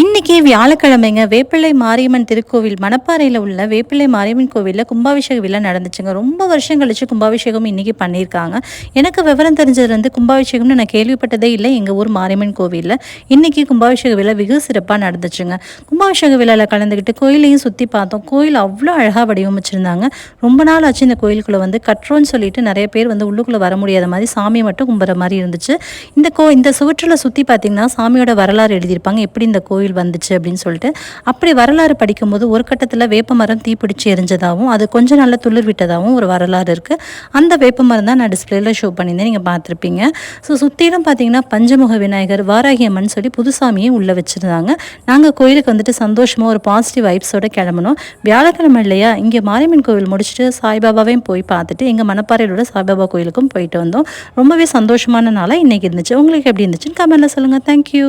இன்னைக்கு வியாழக்கிழமைங்க வேப்பிள்ளை மாரியம்மன் திருக்கோவில் மணப்பாறையில் உள்ள வேப்பிள்ளை மாரியம்மன் கோவிலில் கும்பாபிஷேக விழா நடந்துச்சுங்க. ரொம்ப வருஷம் கழிச்சு கும்பாபிஷேகம் இன்னைக்கு பண்ணியிருக்காங்க. எனக்கு விவரம் தெரிஞ்சதுலேருந்து கும்பாபிஷேகம்னு நான் கேள்விப்பட்டதே இல்லை எங்கள் ஊர் மாரியம்மன் கோவிலில். இன்னைக்கு கும்பாபிஷேக விழா வெகு சிறப்பாக நடந்துச்சுங்க. கும்பாபிஷேக விழாவில் கலந்துக்கிட்டு கோயிலையும் சுற்றி பார்த்தோம். கோயில் அவ்வளோ அழகாக வடிவமைச்சிருந்தாங்க. ரொம்ப நாள் ஆச்சு இந்த கோயிலுக்குள்ளே வந்து கற்றோன்னு சொல்லிட்டு நிறைய பேர் வந்து உள்ளுக்குள்ளே வர முடியாத மாதிரி சாமியை மட்டும் கும்புற மாதிரி இருந்துச்சு. இந்த கோ இந்த சுவற்றில் சுற்றி பார்த்தீங்கன்னா சாமியோட வரலாறு எழுதியிருப்பாங்க. எப்படி இந்த கோயில் வந்துச்சு அப்படின்னு சொல்லிட்டு அப்படி வரலாறு படிக்கும்போது ஒரு கட்டத்தில் வேப்ப மரம் தீப்பிடிச்சு எரிஞ்சதாகவும் அது கொஞ்சம் நல்லா துளிர் விட்டதாகவும் ஒரு வரலாறு இருக்குது அந்த வேப்ப மரம் தான் நான் டிஸ்பிளேல ஷோ பண்ணியிருந்தேன். நீங்கள் பார்த்துருப்பீங்க. ஸோ சுற்றிலும் பார்த்தீங்கன்னா பஞ்சமுக விநாயகர் வாராகி அம்மன் சொல்லி புதுசாமியை உள்ளே வச்சுருந்தாங்க. நாங்கள் கோயிலுக்கு வந்துட்டு சந்தோஷமாக ஒரு பாசிட்டிவ் வைப்ஸோட கிளம்பணும் வியாழக்கிழமை இல்லையா இங்கே மாரியம்மன் கோவில் முடிச்சுட்டு சாய்பாபாவையும் போய் பார்த்துட்டு எங்கள் மணப்பாறையிலோட சாய்பாபா கோயிலுக்கும் போயிட்டு வந்தோம். ரொம்பவே சந்தோஷமான நாளாக இன்றைக்கி இருந்துச்சு. உங்களுக்கு எப்படி இருந்துச்சுன்னு கமெண்ட்டில் சொல்லுங்கள் தேங்க்யூ